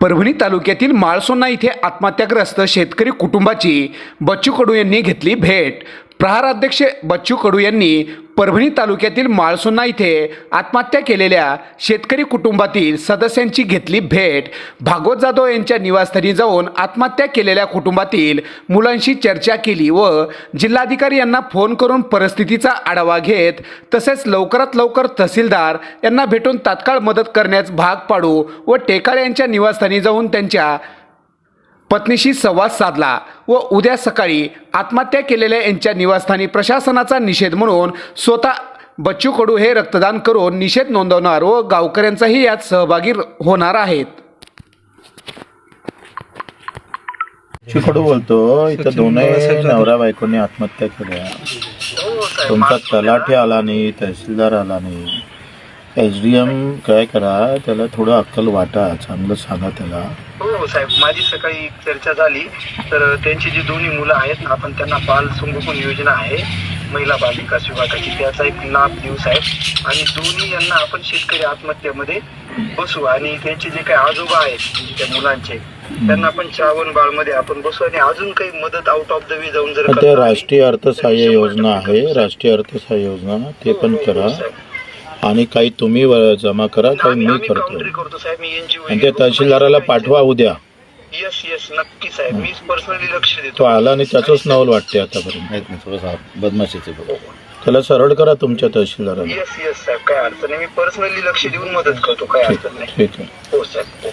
परभणी तालुक्यातील माळसोना इथे आत्महत्याग्रस्त शेतकरी कुटुंबाची बच्चू कडू यांनी घेतली भेट. प्रहाराध्यक्ष बच्चू कडू यांनी परभणी तालुक्यातील माळसुन्ना इथे आत्महत्या केलेल्या शेतकरी कुटुंबातील सदस्यांची घेतली भेट. भागवत जाधव यांच्या निवासस्थानी जाऊन आत्महत्या केलेल्या कुटुंबातील मुलांशी चर्चा केली व जिल्हाधिकारी यांना फोन करून परिस्थितीचा आढावा घेत तसेच लवकरात लवकर तहसीलदार यांना भेटून तात्काळ मदत करण्यास भाग पाडू व टेकाळे यांच्या निवासस्थानी जाऊन त्यांच्या पत्नीशी संवाद साधला व उद्या सकाळी आत्महत्या केलेल्या यांच्या निवासस्थानी प्रशासनाचा निषेध म्हणून स्वतः बच्चू कडू हे रक्तदान करून निषेध नोंदवणार व गावकऱ्यांचाही यात सहभागी होणार आहेत. चिकडू बोलतो. इथं दोनही नवरा बायकोनी आत्महत्या केल्या. तुमचा तलाठी आला नाही तहसीलदार आला नाही. एच डी एम काय करा त्याला थोडं अक्कल वाटा चांगलं सांगा त्याला. हो साहेब. माझी सकाळी चर्चा झाली तर त्यांची जी दोन्ही मुलं आहेत आपण त्यांना बाल संगोपन योजना आहे महिला बाल विकास विभागाची त्याचा एक लाभ देऊ साहेब. आणि दोन्ही यांना आपण शेतकरी आत्महत्येमध्ये बसू. आणि त्यांचे जे काही आजोबा आहेत त्या मुलांचे त्यांना आपण श्रावण बाळमध्ये आपण बसू. आणि अजून काही मदत आउट ऑफ द वे जाऊन जर पण ते करता आली, राष्ट्रीय अर्थसहाय्य योजना आहे. राष्ट्रीय अर्थसहाय्य योजना ते पण करा. आणि काही तुम्ही व- जमा करा काही मी करतो. काउंटरी करतो साहेब मी एनजीओ आणि ते तहसीलदाराला पाठवा उद्या. येस येस नक्की साहेब. मी पर्सनली लक्ष तो देतो आला आणि त्याचंच नवल वाटते आतापर्यंत. बदमाशीचे त्याला सरळ करा तुमच्या तहसीलदाराला. येस येस साहेब काय अडचण नाही. मी पर्सनली लक्ष देऊन मदत करतो काय अडचण नाही. ठीक आहे. हो साहेब.